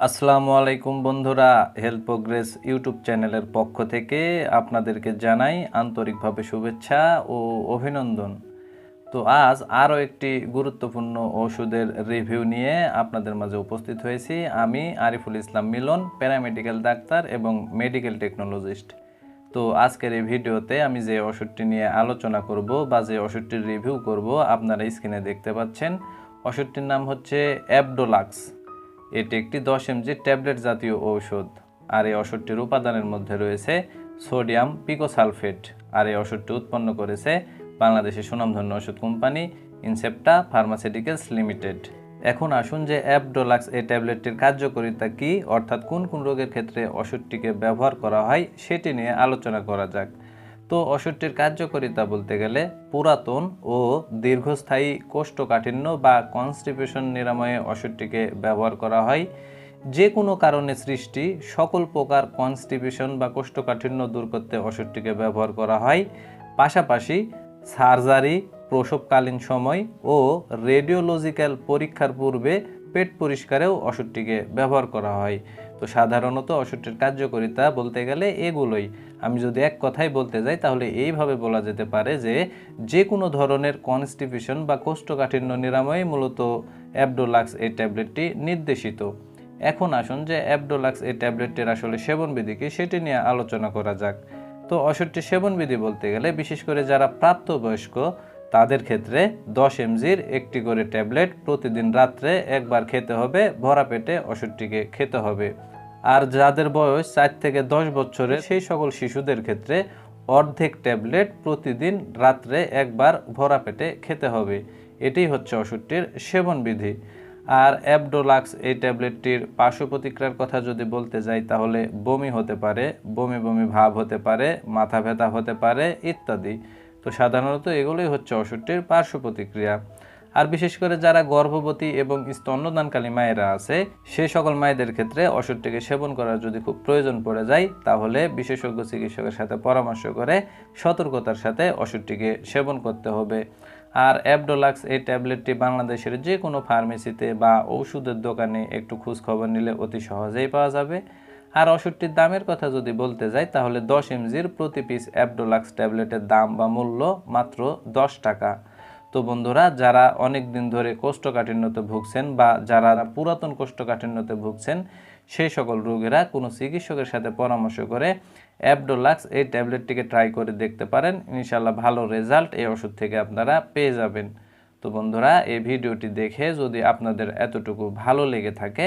আসসালামু আলাইকুম বন্ধুরা হেলথ প্রোগ্রেস ইউটিউব চ্যানেলের পক্ষ থেকে আপনাদেরকে জানাই আন্তরিকভাবে শুভেচ্ছা ও অভিনন্দন। তো আজ আরও একটি গুরুত্বপূর্ণ ওষুধের রিভিউ নিয়ে আপনাদের মাঝে উপস্থিত হয়েছি আমি আরিফুল ইসলাম মিলন, প্যারামেডিক্যাল ডাক্তার এবং মেডিকেল টেকনোলজিস্ট। তো আজকের এই ভিডিওতে আমি যে ওষুধটি নিয়ে আলোচনা করব বা যে ওষুধটির রিভিউ করব আপনারা স্ক্রিনে দেখতে পাচ্ছেন, ওষুধটির নাম হচ্ছে অ্যাবডোলাক্স এটি একটি দশ এমজি ট্যাবলেট জাতীয় ঔষধ। আর এই ওষুধটির উপাদানের মধ্যে রয়েছে সোডিয়াম পিকোসালফেট। আর এই ওষুধটি উৎপন্ন করেছে বাংলাদেশের সুনামধন্য ওষুধ কোম্পানি ইনসেপ্টা ফার্মাসিউটিক্যালস লিমিটেড। এখন আসুন যে অ্যাপডোলাক্স এই ট্যাবলেটটির কার্যকারিতা কী, অর্থাৎ কোন কোন রোগের ক্ষেত্রে ওষুধটিকে ব্যবহার করা হয়, সেটি নিয়ে আলোচনা করা যাক। তো ওষুধটির কার্যকারিতা বলতে গেলে পুরাতন ও দীর্ঘস্থায়ী কোষ্ঠকাঠিন্য বা কনস্টিপেশন নিরাময়ে ওষুধটিকে ব্যবহার করা হয়। যে কোনো কারণে সৃষ্টি সকল প্রকার কনস্টিপেশন বা কোষ্ঠকাঠিন্য দূর করতে ওষুধটিকে ব্যবহার করা হয়। পাশাপাশি সার্জারি প্রসবকালীন সময় ও রেডিওলজিক্যাল পরীক্ষার পূর্বে পেট পরিষ্কারেও ওষুধটিকে ব্যবহার করা হয়। তো সাধারণত ওষুধটির কার্যকারিতা বলতে গেলে এগুলোই। আমি যদি এক কথাই বলতে যাই, তাহলে এইভাবে বলা যেতে পারে যে যে কোনো ধরনের কনস্টিপেশন বা কোষ্ঠকাঠিন্য নিরাময় মূলত অ্যাবডোলাক্স এই ট্যাবলেটটি নির্দেশিত। এখন আসুন যে অ্যাবডোলাক্স এই ট্যাবলেটটির আসলে সেবনবিধি কি, সেটি নিয়ে আলোচনা করা যাক। তো ওষুধটি সেবনবিধি বলতে গেলে, বিশেষ করে যারা প্রাপ্তবয়স্ক তাদের ক্ষেত্রে দশ এমজির একটি করে ট্যাবলেট প্রতিদিন রাত্রে একবার খেতে হবে, ভরা পেটে ওষুধটিকে খেতে হবে। আর যাদের বয়স চার থেকে দশ বছরের, সেই সকল শিশুদের ক্ষেত্রে অর্ধেক ট্যাবলেট প্রতিদিন রাত্রে একবার ভরা পেটে খেতে হবে। এটি হচ্ছে ওষুধটির সেবনবিধি। আর অ্যাবডোলাক্স এই ট্যাবলেটটির পার্শ্ব প্রতিক্রিয়ার কথা যদি বলতে যাই, তাহলে বমি হতে পারে, বমি বমি ভাব হতে পারে, মাথা ব্যথা হতে পারে ইত্যাদি। তো সাধারণত এগুলোই হচ্ছে ওষুধটির পার্শ্ব প্রতিক্রিয়া। আর বিশেষ করে যারা গর্ভবতী এবং স্তন্যদানকালী মায়েরা আছে সেই সকল মায়েদের ক্ষেত্রে ওষুধটিকে সেবন করার যদি খুব প্রয়োজন পড়ে যায়, তাহলে বিশেষজ্ঞ চিকিৎসকের সাথে পরামর্শ করে সতর্কতার সাথে ওষুধটিকে সেবন করতে হবে। আর অ্যাবডোলাক্স এই ট্যাবলেটটি বাংলাদেশের যে কোনো ফার্মেসিতে বা ঔষধের দোকানে একটু খোঁজ খবর নিলে অতি সহজেই পাওয়া যাবে। আর ওষুধটির দামের কথা যদি বলতে যাই, তাহলে দশ এমজির প্রতি পিস অ্যাবডোলাক্স ট্যাবলেটের দাম বা মূল্য মাত্র দশ টাকা। তো বন্ধুরা, যারা অনেক দিন ধরে কোষ্ঠকাঠিন্যতে ভুগছেন বা যারা পুরাতন কোষ্ঠকাঠিন্যতে ভুগছেন সেই সকল রোগীরা কোনো চিকিৎসকের সাথে পরামর্শ করে অ্যাবডোলাক্স এই ট্যাবলেটটিকে ট্রাই করে দেখতে পারেন। ইনশাল্লাহ ভালো রেজাল্ট এই ওষুধ থেকে আপনারা পেয়ে যাবেন। তো বন্ধুরা, এই ভিডিওটি দেখে যদি আপনাদের এতটুকু ভালো লেগে থাকে